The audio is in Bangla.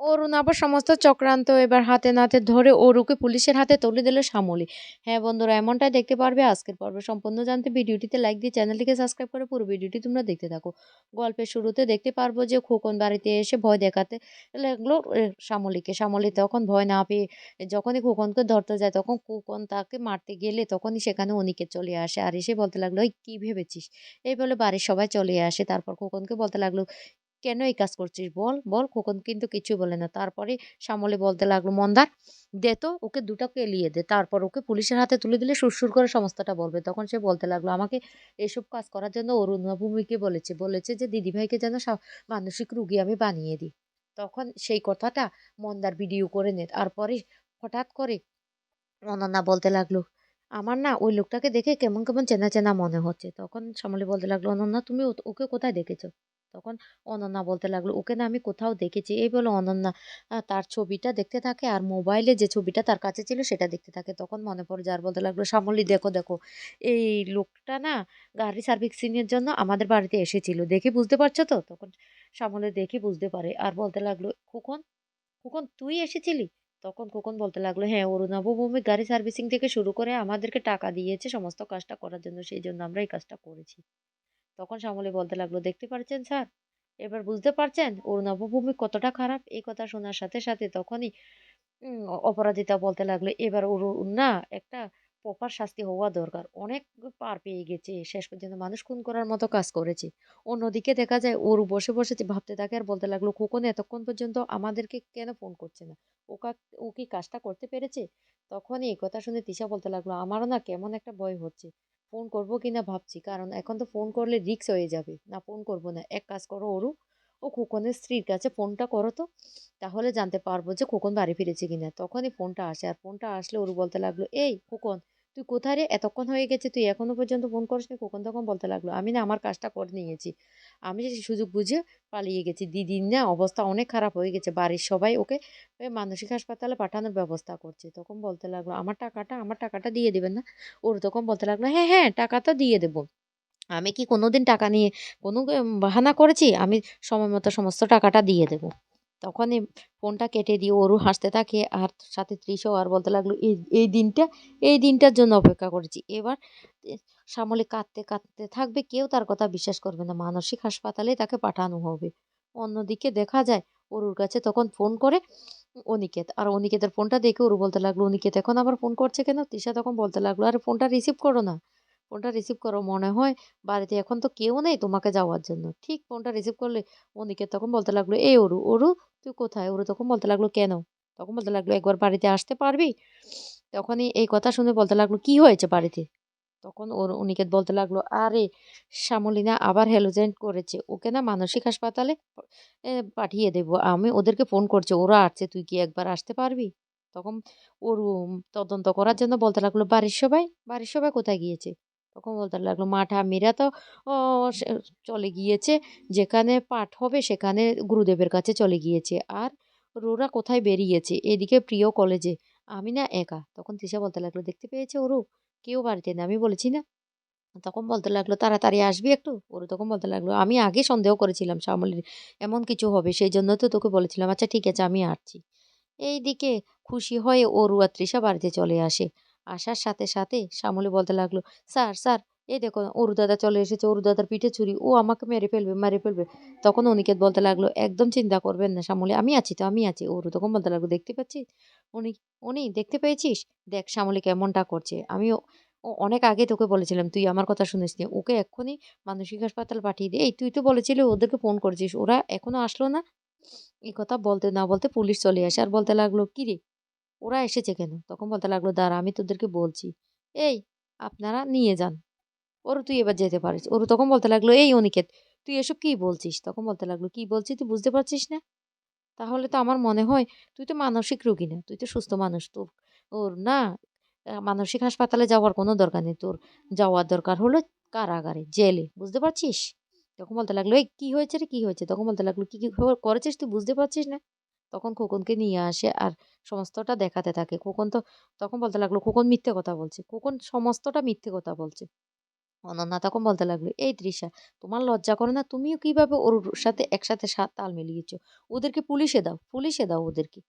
অরুণ আবার সমস্ত চক্রান্ত এবার হাতে নাতে ধরে অরুকে পুলিশের হাতে তুলে দিল শ্যামলী। হ্যাঁ বন্ধুরা, এমনটাই দেখতে পারবে আজকের পর্ব। সম্পূর্ণ জানতে ভিডিওটিতে লাইক দিয়ে চ্যানেলটিকে সাবস্ক্রাইব করে পুরো ভিডিওটি তোমরা দেখতে থাকো। গল্পের শুরুতে দেখতে পারব যে খোকন বাড়িতে এসে ভয় দেখাতে লাগল শ্যামলীকে। তখন ভয় না পেয়ে যখনই খোকনকে ধরতে যায়, তখন খোকন তাকে মারতে গেলে তখনই সেখানে অনিকে চলে আসে। আর এসে বলতে লাগল ওই কি ভেবেছিস? এই বলে বাড়ির সবাই চলে আসে। তারপর খোকনকে বলতে লাগল কেন এই কাজ করছিস? বল বল। খোকন কিন্তু কিছু বলে না। তারপরে শ্যামলী বলতে লাগল, মন্দার, দে তো, ওকে দুটো কেলিয়ে দে। তারপর ওকে পুলিশের হাতে তুলে দিলে সুরসুর করে সমস্তটা বলবে। তখন সে বলতে লাগল, আমাকে এসব কাজ করার জন্য অরুণা ভূমিকে বলেছে। বলেছে যে, দিদিভাইকে যেন মানসিক রুগী আমি বানিয়ে দিই। তখন সেই কথাটা মন্দার ভিডিও করে নে। তারপরে হঠাৎ করে অনন্যা বলতে লাগল, আমার না ওই লোকটাকে দেখে কেমন কেমন চেনা চেনা মনে হচ্ছে। তখন শ্যামলী বলতে লাগল, অনন্যা, তুমি ওকে কোথায় দেখেছ? তখন অনন্যা বলতে লাগল, ওকে না আমি কোথাও দেখেছি। এই বলে অনন্যা তার ছবিটা দেখতে থাকে আর মোবাইলে যে ছবিটা তার কাছে ছিল সেটা দেখতে থাকে। তখন মনে পড়ে যার বলতে লাগল, শ্যামলী, দেখো দেখো, এই লোকটা না গাড়ি সার্ভিসিংয়ের জন্য আমাদের বাড়িতে এসেছিল। দেখে বুঝতে পারছ তো? তখন শ্যামলী দেখে বুঝতে পারে আর বলতে লাগল, খোকন খোকন, তুই এসেছিলি? তখন খোকন বলতে লাগল হ্যাঁ অরুণাভ ভৌমিক গাড়ি সার্ভিসিং থেকে শুরু করে আমাদেরকে টাকা দিয়েছে সমস্ত কাজটা করার জন্য, সেই জন্য আমরা এই কাজটা করেছি। তখন শ্যামলী বলতে লাগল, দেখতে পারছেন স্যার? এবার বুঝতে পারছেন অরুণাভ নবভূমি কতটা খারাপ। এই কথা শোনার সাথে সাথে তখনই অপরাজিতা বলতে লাগল, এবার ওর ওর না একটা প্রপার শাস্তি হওয়া দরকার। অনেক পার পেয়ে গেছে, শেষ পর্যন্ত মানুষ খুন করার মতো কাজ করেছে। অন্যদিকে দেখা যায়, ওর বসে বসে ভাবতে থাকে আর বলতে লাগল, খোকন এতক্ষণ পর্যন্ত আমাদেরকে কেন ফোন করছে না? ও কা- ও কি কাজটা করতে পেরেছে? তখনই এই কথা শুনে তিশা বলতে লাগল, আমারও না কেমন একটা ভয় হচ্ছে। ফোন করব কিনা ভাবছি। কারণ এখন তো ফোন করলে রিক্স হয়ে যাবে। না ফোন করব না। এক কাজ করো, ওরু। ও খোকনের স্ত্রীর কাছে ফোনটা করো তো। তাহলে জানতে পারব যে খোকন বাড়ি ফিরেছে কিনা। তখনই ফোনটা আসে। আর ফোনটা আসলে ওরু বলতে লাগল, এই খোকন তুই কোথায় রে? এতক্ষণ হয়ে গেছে, তুই এখনও পর্যন্ত ফোন করিসনি কখন তখন বলতে লাগল, আমি না আমার কাজটা করে নিয়েছি। আমি যে সুযোগ বুঝে পালিয়ে গেছি। দিদির না অবস্থা অনেক খারাপ হয়ে গেছে। বাড়ির সবাই ওকে মানসিক হাসপাতালে পাঠানোর ব্যবস্থা করছে। তখন বলতে লাগল, আমার টাকাটা আমার টাকাটা দিয়ে দেবেন না? ওর তখন বলতে লাগল হ্যাঁ হ্যাঁ টাকা তো দিয়ে দেবো। আমি কি কোনোদিন টাকা নিয়ে কোনো বাহানা করেছি? আমি সময় মতো সমস্ত টাকাটা দিয়ে দেবো। তখনই ফোনটা কেটে দিয়ে ওরু হাসতে থাকে আর সাথে ত্রিশও আর বলতে লাগল, এই এই দিনটা, এই দিনটার জন্য অপেক্ষা করেছি। এবার শ্যামলী কাঁদতে কাঁদতে থাকবে, কেউ তার কথা বিশ্বাস করবে না। মানসিক হাসপাতালে তাকে পাঠানো হবে। অন্যদিকে দেখা যায় ওরুর কাছে তখন ফোন করে অনিকেত। আর অনিকেতের ফোনটা দেখে ওরু বলতে লাগল, অনিকেত এখন আবার ফোন করছে কেন? তৃষা তখন বলতে লাগল, আরে ফোনটা রিসিভ করো না। ফোনটা রিসিভ করো মনে হয়। বাড়িতে এখন তো কেউ নেই তোমাকে যাওয়ার জন্য। ঠিক ফোনটা রিসিভ করলে অনিকেত তখন বলতে লাগল এই অরু অরু তুই কোথায়? ওরু তখন বলতে লাগল কেন? তখন বলতে লাগল একবার বাড়িতে আসতে পারবি? তখনই এই কথা শুনে বলতে লাগল কি হয়েছে বাড়িতে? তখন ওর অনিকেত বলতে লাগল আরে শ্যামলিনা আবার হ্যালোজেন্ট করেছে। ওকে না মানসিক হাসপাতালে এ, পাঠিয়ে দেবো। আমি ওদেরকে ফোন করছি ওরা আসছে তুই কি একবার আসতে পারবি? তখন ওর তদন্ত করার জন্য বলতে লাগল বাড়ির সবাই? বাড়ির সবাই কোথায় গিয়েছে? তখন বলতে লাগল, মা ঠাম্মিরা তো চলে গিয়েছে। যেখানে পাঠ হবে সেখানে গুরুদেবের কাছে চলে গিয়েছে। আর ওরা কোথায় বেরিয়েছে? এদিকে প্রিয় কলেজে। আমি না একা। তখন তৃষা বলতে লাগল, দেখতে পেয়েছে ওরু কেউ বাড়িতে নেই? আমি বলেছি, না। তখন বলতে লাগল, তাড়াতাড়ি আসবি একটু? ওর তখন বলতে লাগল, আমি আগে সন্দেহ করেছিলাম শ্যামলীর। এমন কিছু হবে, সেই জন্য তো তোকে বলেছিলাম। আচ্ছা ঠিক আছে, আমি আসছি। এইদিকে খুশি হয়ে ওরু আর তৃষা বাড়িতে চলে আসে। আসার সাথে সাথে শ্যামলী বলতে লাগল, স্যার স্যার, এই দেখো অরু দাদা চলে এসেছে, অরু দাদার পিঠে ছুরি, ও আমাকে মেরে ফেলবে মেরে ফেলবে। তখন অনিকেত বলতে লাগল, একদম চিন্তা করবেন না শ্যামলী, আমি আছি তো, আমি আছি। ওরু তখন বলতে লাগল, দেখতে পাচ্ছিস? উনি উনি, দেখতে পেয়েছিস? দেখ শ্যামলী কেমনটা করছে। আমি ও অনেক আগে তোকে বলেছিলাম, তুই আমার কথা শুনিস নি ওকে এক্ষুনি মানসিক হাসপাতাল পাঠিয়ে দে। এই তুই তো বলেছিলি ওদেরকে ফোন করেছিস, ওরা এখনও আসলো না? এই কথা বলতে না বলতে পুলিশ চলে আসে। আর বলতে লাগল, কি রে ওরা এসেছে কেন? তখন বলতে লাগল, দাঁড়া, আমি তোদেরকে বলছি। এই, আপনারা নিয়ে যান। ওর তুই এবার যেতে পারিস। ওর তখন বলতে লাগল, এই অনিকেত, তুই এসব কি বলছিস? তখন বলতে লাগল, কি বলছিস তুই বুঝতে পারছিস না? তাহলে তো আমার মনে হয় তুই তো মানসিক রোগী না, তুই তো সুস্থ মানুষ তোর। ওর না মানসিক হাসপাতালে যাওয়ার কোনো দরকার নেই তোর। যাওয়ার দরকার হলো কারাগারে, জেলে, বুঝতে পারছিস? তখন বলতে লাগল, এই, কি হয়েছে রে, কি হয়েছে? তখন বলতে লাগল, কি কি করেছিস তুই বুঝতে পারছিস না? তখন খোকনকে নিয়ে আসে আর সমস্তটা দেখাতে থাকে। খোকন তো তখন বলতে লাগল, খোকন মিথ্যে কথা বলছে। খোকন সমস্তটা মিথ্যে কথা বলছে। অনন্যা তখন বলতে লাগল, এই তৃষা, তোমার লজ্জা করে না? তুমিও কীভাবে ওর সাথে একসাথে তাল মিলিয়েছো? ওদেরকে পুলিশে দাও পুলিশে দাও ওদেরকে।